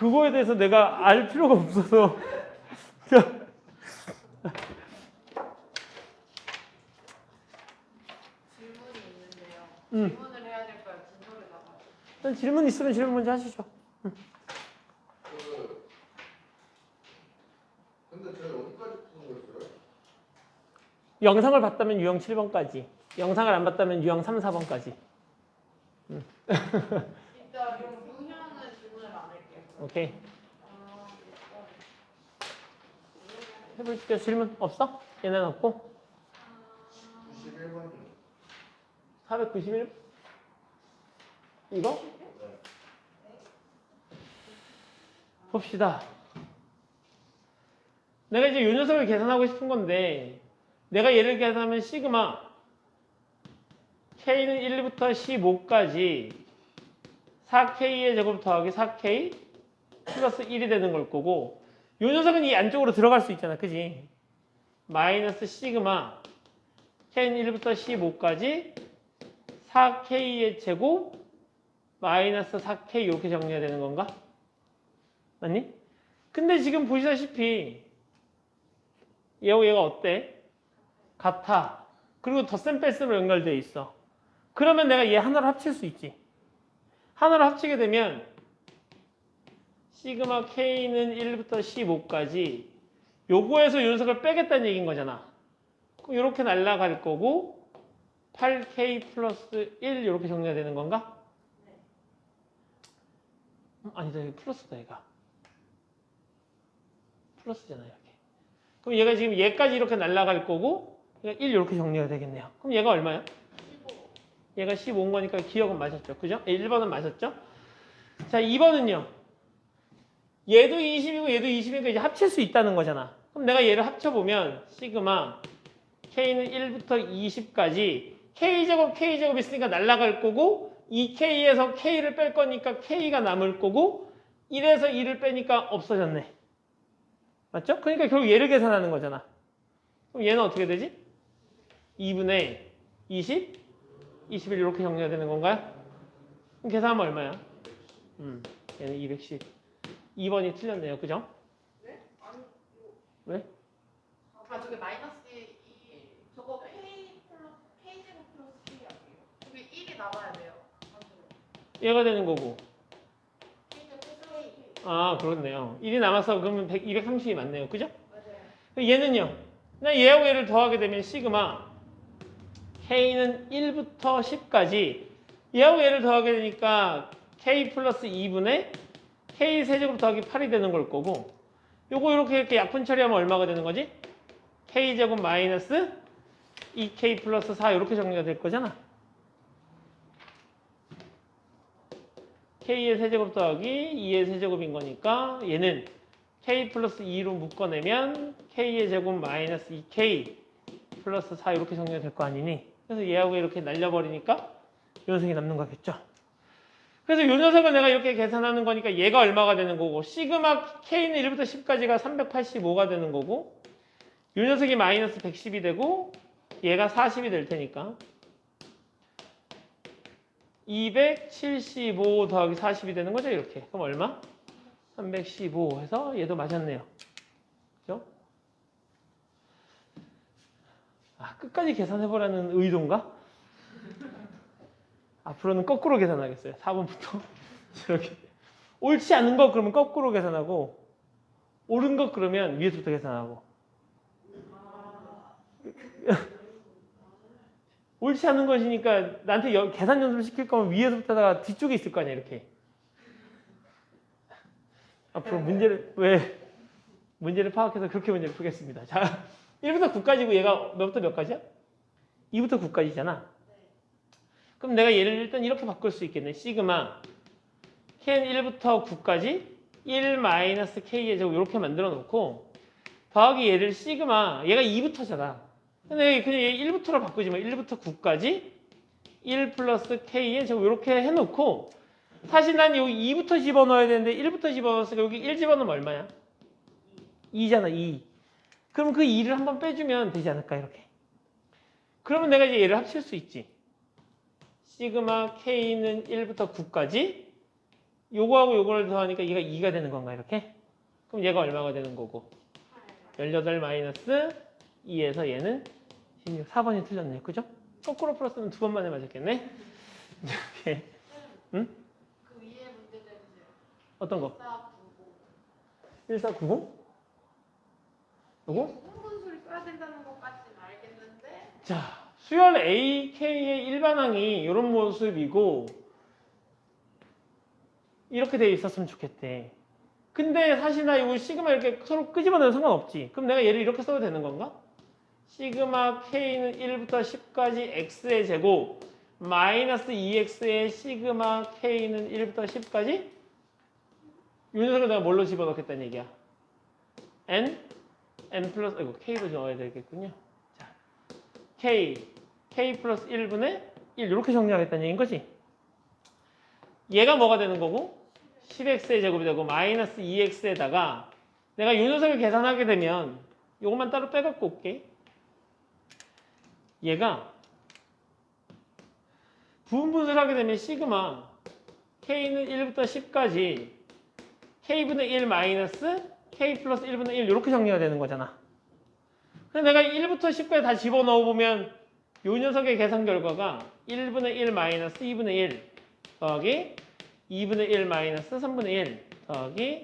그거에 대해서 내가 알 필요가 없어서 질문이 있는데요. 음. 질문을 해야 될까요? 진도를 나가요. 일단 질문 있으면 질문 먼저 하시죠. 그 근데 저희 어디까지 푸는 거였어요? 영상을 봤다면 유형 7번까지, 영상을 안 봤다면 유형 3, 4번까지. 일단 그럼 유형은 질문을 안 할게요. 오케이. 아, 해볼게요. 질문 없어? 얘는 없고. 91번이요. 491? 이거? 봅시다. 내가 이제 요 녀석을 계산하고 싶은 건데, 내가 얘를 계산하면 시그마 k는 1부터 15까지 4k의 제곱 더하기 4k 플러스 1이 되는 걸 거고, 요 녀석은 이 안쪽으로 들어갈 수 있잖아, 그지? 마이너스 시그마 k는 1부터 15까지 4k의 제곱 마이너스 4k 이렇게 정리해야 되는 건가? 맞니? 근데 지금 보시다시피 얘하고 얘가 어때? 같아. 그리고 덧셈 뺄셈으로 연결되어 있어. 그러면 내가 얘 하나로 합칠 수 있지. 하나로 합치게 되면 시그마 k는 1부터 15까지 요거에서 요 녀석을 빼겠다는 얘기인 거잖아. 이렇게 날라갈 거고 8k 플러스 1 이렇게 정리가 되는 건가? 음, 아니다 여기 플러스다 얘가 플러스잖아 이렇게 그럼 얘가 지금 얘까지 이렇게 날라갈 거고 얘가 1 이렇게 정리가 되겠네요 그럼 얘가 얼마야? 15. 얘가 15인 거니까 기억은 맞았죠 그죠? 1번은 맞았죠? 자 2번은요 얘도 20이고 얘도 20이니까 이제 합칠 수 있다는 거잖아 그럼 내가 얘를 합쳐보면 시그마 k는 1부터 20까지 k제곱 k제곱 있으니까 날라갈 거고 이 k에서 k를 뺄 거니까 k가 남을 거고 1에서 2를 빼니까 없어졌네 맞죠? 그러니까 결국 얘를 계산하는 거잖아 그럼 얘는 어떻게 되지? 2분의 20 21 이렇게 정리가 되는 건가요? 그럼 계산하면 얼마야? 음, 얘는 210 2번이 틀렸네요 그죠? 네? 아니, 왜? 아, 저게 마이너스 1. 저거 K 플러스 K 제곱 플러스 K 아니에요? 저게 1이 나와야 돼요. 얘가 되는 거고 K 제곱 플러스 K. 아 그렇네요 1이 남아서 그러면 100, 230이 맞네요 그죠? 맞아요. 얘는요. 나 얘하고 얘를 더하게 되면 시그마 k는 1부터 10까지 얘하고 얘를 더하게 되니까 k 플러스 2분의 k 세제곱 더하기 8이 되는 걸 거고 요거 이렇게 이렇게 약분 처리하면 얼마가 되는 거지? k 제곱 마이너스 2k 플러스 4 이렇게 정리가 될 거잖아. k의 세제곱 더하기 2의 세제곱인 거니까 얘는 k 플러스 2로 묶어내면 k의 제곱 마이너스 2k 플러스 4 이렇게 정리가 될 거 아니니 그래서 얘하고 이렇게 날려버리니까 이 녀석이 남는 거겠죠 그래서 이 녀석을 내가 이렇게 계산하는 거니까 얘가 얼마가 되는 거고 시그마 k는 1부터 10까지가 385가 되는 거고 이 녀석이 마이너스 110이 되고 얘가 40이 될 테니까 275 더하기 40이 되는 거죠 이렇게 그럼 얼마? 315 해서 얘도 맞았네요. 그죠? 아, 끝까지 계산해보라는 의도인가? 앞으로는 거꾸로 계산하겠어요. 4번부터. 이렇게. 옳지 않은 거 그러면 거꾸로 계산하고, 옳은 거 그러면 위에서부터 계산하고. 옳지 않은 것이니까 나한테 여- 계산 연습을 시킬 거면 위에서부터 다가 뒤쪽에 있을 거 아니야, 이렇게. 앞으로 문제를 왜 문제를 파악해서 그렇게 문제를 풀겠습니다. 자, 1부터 9까지고 얘가 몇부터 몇까지야? 2부터 9까지잖아. 그럼 내가 얘를 일단 이렇게 바꿀 수 있겠네. 시그마 k는 1부터 9까지 1 마이너스 k의 제곱 이렇게 만들어 놓고 더하기 얘를 시그마 얘가 2부터잖아. 근데 그냥 얘 1부터로 바꾸지 마. 1부터 9까지 1 플러스 k의 제곱 이렇게 해놓고 사실 난 여기 2부터 집어넣어야 되는데 1부터 집어넣었으니까 여기 1 집어넣으면 얼마야? 2잖아 2 그럼 그 2를 한번 빼주면 되지 않을까 이렇게 그러면 내가 이제 얘를 합칠 수 있지 시그마 k는 1부터 9까지 요거하고 요거를 더하니까 얘가 2가 되는 건가 이렇게? 그럼 얘가 얼마가 되는 거고 18 마이너스 2에서 얘는 16 4번이 틀렸네요 그죠? 거꾸로 풀었으면 두 번만에 맞았겠네 이렇게 응? 그 위에 문제 내주세요. 어떤 거? 1490. 1490? 요거? 무분수를 써야 된다는 것까지는 알겠는데 자, 수열 AK의 일반항이 이런 모습이고 이렇게 돼 있었으면 좋겠대. 근데 사실 나 이거 시그마 이렇게 서로 끄집어내도 상관없지. 그럼 내가 얘를 이렇게 써도 되는 건가? 시그마 K는 1부터 10까지 X의 제곱 마이너스 2X의 시그마 K는 1부터 10까지 이 녀석을 내가 뭘로 집어넣겠다는 얘기야? N? N 플러스, 이거 K도 넣어야 되겠군요. K, K 플러스 1분의 1 이렇게 정리하겠다는 얘기인 거지. 얘가 뭐가 되는 거고 10x의 제곱이 되고 마이너스 2x에다가 내가 이 녀석을 계산하게 되면 이것만 따로 빼갖고 올게. 얘가 부분분수를 하게 되면 시그마 k는 1부터 10까지 k분의 1 마이너스 k 플러스 1분의 1 이렇게 정리가 되는 거잖아. 근데 내가 1부터 10까지 다 집어넣어 보면 이 녀석의 계산 결과가 1분의 1 마이너스 2분의 1 더하기 2분의 1 마이너스 3분의 1 더하기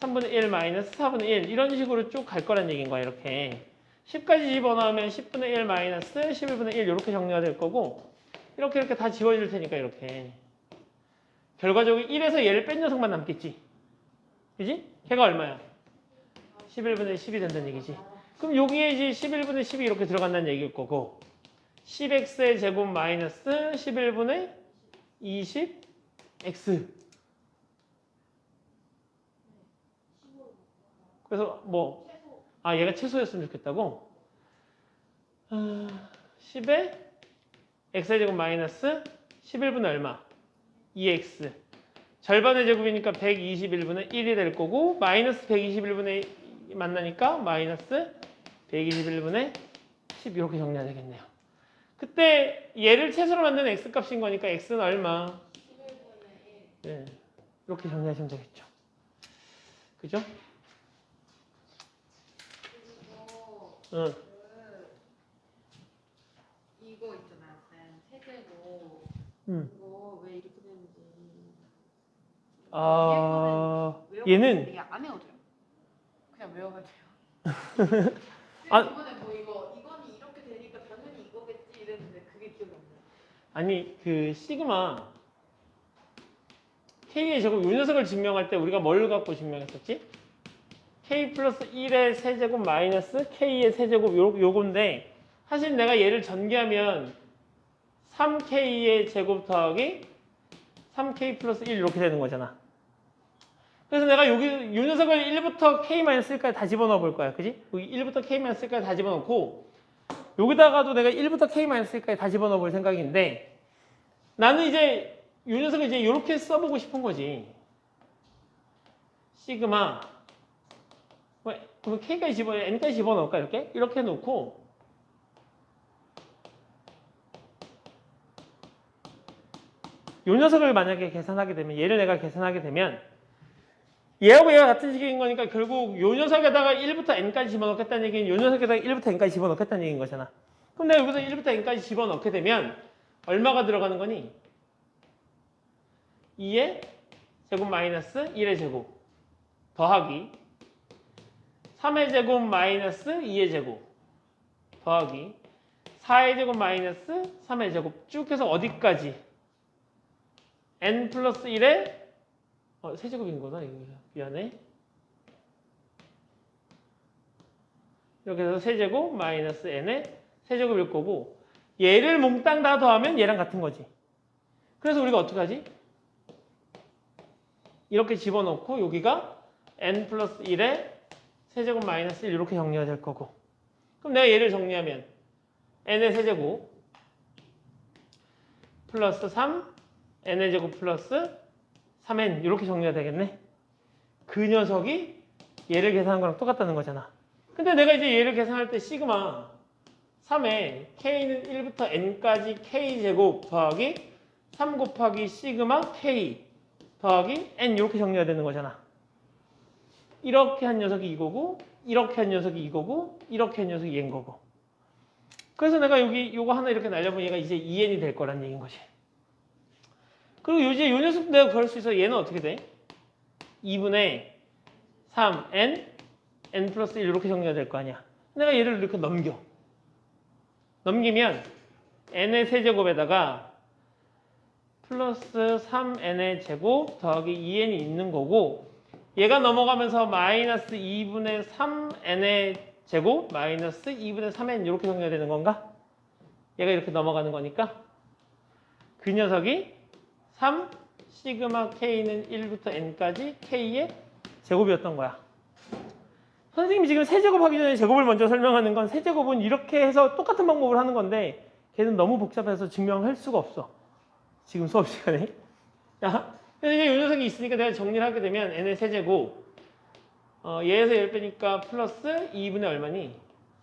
3분의 1 마이너스 4분의 1 이런 식으로 쭉 갈 거란 얘기인 거야 이렇게. 10까지 집어넣으면 10분의 1 마이너스 11분의 1 이렇게 정리가 될 거고 이렇게 이렇게 다 지워질 테니까 이렇게. 결과적으로 1에서 얘를 뺀 녀석만 남겠지. 그지? 걔가 얼마야? 11분의 10이 된다는 얘기지. 그럼 여기에 이제 11분의 10이 이렇게 들어간다는 얘기일 거고 10x의 제곱 마이너스 11분의 20x 그래서 뭐 아 얘가 최소였으면 좋겠다고? 아, 10에 x의 제곱 마이너스 11분의 얼마? 2x 절반의 제곱이니까 121분의 1이 될 거고 마이너스 121분의 만나니까 마이너스 121분의 10 이렇게 정리해야 되겠네요. 그때 얘를 최소로 만드는 x 값인 거니까 x는 얼마? 11분의 1. 네. 이렇게 정리하시면 되겠죠. 그죠? 응. 그 이거 있잖아요. 쌤 세제곱. 음. 이거 왜 이렇게 되는지. 아, 얘는 안 외워져요. 그냥 돼요. 아. 이번에 뭐 이거 이거는 이렇게 되니까 당연히 이거겠지 이랬는데 그게 기억이 안 나요. 아니 그 시그마 k의 제곱 요 녀석을 증명할 때 우리가 뭘 갖고 증명했었지? k 플러스 1의 세제곱 마이너스 k의 세제곱 요, 요건데 사실 내가 얘를 전개하면 3k의 제곱 더하기 3k 플러스 1 이렇게 되는 거잖아. 그래서 내가 여기 요 녀석을 1부터 k 마이너스 1까지 다 집어넣어 볼 거야. 그지? 여기 1부터 k 마이너스 1까지 다 집어넣고 여기다가도 내가 1부터 k 마이너스 1까지 다 집어넣어 볼 생각인데 나는 이제 이 녀석을 이제 이렇게 써보고 싶은 거지. 시그마. 왜, 그럼 k까지 집어, n까지 집어넣을까, 이렇게? 이렇게 놓고. 이 녀석을 만약에 계산하게 되면, 얘를 내가 계산하게 되면, 얘하고 얘가 같은 식인 거니까 결국 이 녀석에다가 1부터 n까지 집어넣겠다는 얘기는 이 녀석에다가 1부터 n까지 집어넣겠다는 얘기인 거잖아. 그럼 내가 여기서 1부터 n까지 집어넣게 되면, 얼마가 들어가는 거니? 2의 제곱 마이너스 1의 제곱 더하기 3의 제곱 마이너스 2의 제곱 더하기 4의 제곱 마이너스 3의 제곱 쭉 해서 어디까지? n 플러스 1의 어, 세제곱인 거다 이거 미안해 해서 세제곱 마이너스 n의 세제곱일 거고 얘를 몽땅 다 더하면 얘랑 같은 거지. 그래서 우리가 어떻게 하지? 이렇게 집어넣고 여기가 n 플러스 1에 세제곱 마이너스 1 이렇게 정리가 될 거고. 그럼 내가 얘를 정리하면 n의 세제곱 플러스 3 n의 제곱 플러스 3n 이렇게 정리가 되겠네 그 녀석이 얘를 계산한 거랑 똑같다는 거잖아 근데 내가 이제 얘를 계산할 때 시그마 3에 k는 1부터 n까지 k제곱 더하기 3 곱하기 시그마 k 더하기 n 이렇게 정리가 되는 거잖아. 이렇게 한 녀석이 이거고 이렇게 한 녀석이 이거고 이렇게 한 녀석이 얘인 거고. 그래서 내가 여기 요거 하나 이렇게 날려보면 얘가 이제 2n이 될 거란 얘기인 거지. 그리고 이제 요 녀석 내가 그럴 수 있어. 얘는 어떻게 돼? 2분의 3n n 플러스 1 이렇게 정리가 될 거 아니야. 내가 얘를 이렇게 넘겨. 넘기면 n의 세제곱에다가 플러스 3n의 제곱 더하기 2n이 있는 거고 얘가 넘어가면서 마이너스 2분의 3n의 제곱 마이너스 2분의 3n 이렇게 정리가 되는 건가? 얘가 이렇게 넘어가는 거니까 그 녀석이 3 시그마 k는 1부터 n까지 k의 제곱이었던 거야. 선생님이 지금 세제곱 하기 전에 제곱을 먼저 설명하는 건 세제곱은 이렇게 해서 똑같은 방법을 하는 건데 걔는 너무 복잡해서 증명할 수가 없어. 지금 수업 시간에. 자, 그래서 이제 이 녀석이 있으니까 내가 정리를 하게 되면 n의 세제곱 어, 얘에서 1 빼니까 플러스 2분의 얼마니?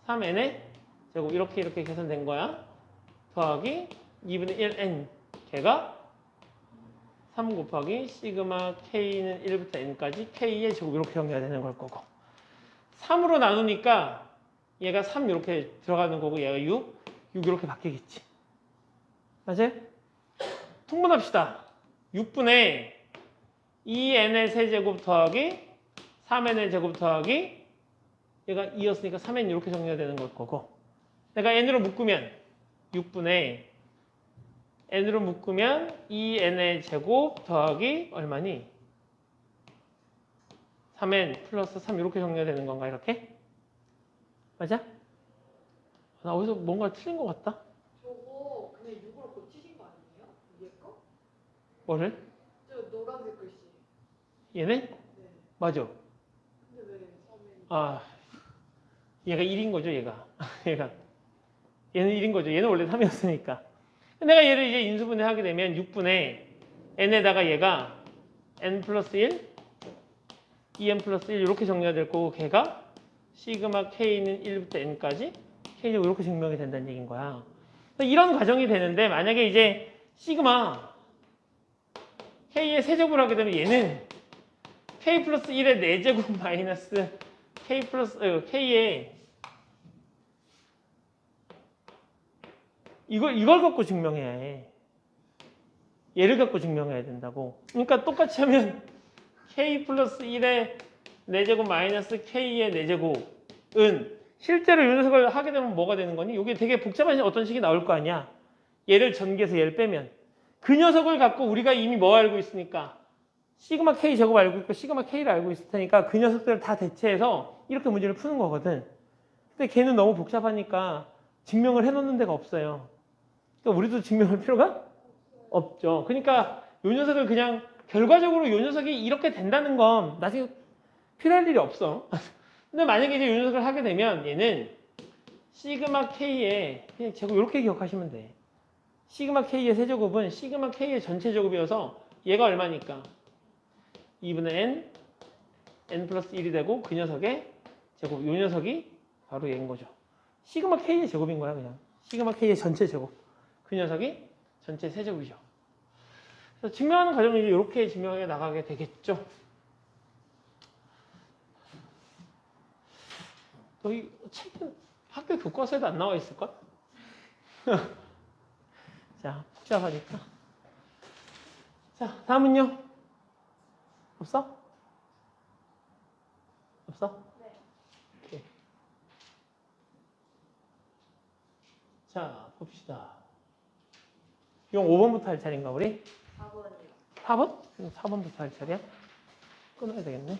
3n의 제곱 이렇게 이렇게 계산된 거야. 더하기 2분의 1n 걔가 3 곱하기 시그마 k는 1부터 n까지 k의 제곱 이렇게 정리가 되는 걸 거고 3으로 나누니까 얘가 3 이렇게 들어가는 거고 얘가 6, 6 이렇게 바뀌겠지. 맞아요? 통분합시다. 6분의 2n의 세제곱 더하기 3n의 제곱 더하기 얘가 2였으니까 3n 이렇게 정리가 되는 걸 거고 내가 n으로 묶으면 6분의 n으로 묶으면 2n의 제곱 더하기 얼마니? 3n 플러스 3 이렇게 정리가 되는 건가 이렇게? 맞아? 나 어디서 뭔가 틀린 것 같다? 저거 그냥 6으로 고치신 거 아니에요? 위에 거? 뭐를? 저 노란색 글씨. 얘네? 네. 맞아. 근데 왜 3이? 아, 얘가 1인 거죠, 얘가. 얘가. 얘는 1인 거죠. 얘는 원래 3이었으니까. 내가 얘를 이제 인수분해 하게 되면 6분의 n에다가 얘가 n 플러스 1, 2n 플러스 1 이렇게 정리가 될 거고 걔가 시그마 k는 1부터 n까지 k는 이렇게 증명이 된다는 얘기인 거야. 이런 과정이 되는데 만약에 이제 시그마 k의 세제곱을 하게 되면 얘는 k 플러스 1의 4제곱 마이너스 k 플러스 어, k의 이걸 이걸 갖고 증명해야 해. 얘를 갖고 증명해야 된다고. 그러니까 똑같이 하면 k 플러스 1의 4제곱 마이너스 k의 4제곱은 실제로 이 녀석을 하게 되면 뭐가 되는 거니? 이게 되게 복잡한 어떤 식이 나올 거 아니야. 얘를 전개해서 얘를 빼면 그 녀석을 갖고 우리가 이미 뭐 알고 있으니까 시그마 k 제곱 알고 있고 시그마 k를 알고 있을 테니까 그 녀석들을 다 대체해서 이렇게 문제를 푸는 거거든. 근데 걔는 너무 복잡하니까 증명을 해놓는 데가 없어요. 그러니까 우리도 증명할 필요가 없죠. 그러니까 요 녀석을 그냥 결과적으로 요 녀석이 이렇게 된다는 건 나중에 필요할 일이 없어. 근데 만약에 이제 요 녀석을 하게 되면 얘는 시그마 k의 그냥 제곱 이렇게 기억하시면 돼. 시그마 k의 세제곱은 시그마 k의 전체 제곱이어서 얘가 얼마니까 2분의 n n 플러스 1이 되고 그 녀석의 제곱 요 녀석이 바로 얘인 거죠. 시그마 k의 제곱인 거야 그냥. 시그마 k의 전체 제곱. 그 녀석이 전체 세제곱이죠. 그래서 증명하는 과정을 이제 이렇게 증명해 나가게 되겠죠. 너희 책은 학교 교과서에도 안 나와 있을걸? 자, 복잡하니까. 자, 다음은요? 없어? 없어? 네. 오케이. 자, 봅시다. 이건 5번부터 할 차례인가, 우리? 4번이요. 4번? 4번부터 할 차례야? 끊어야 되겠네.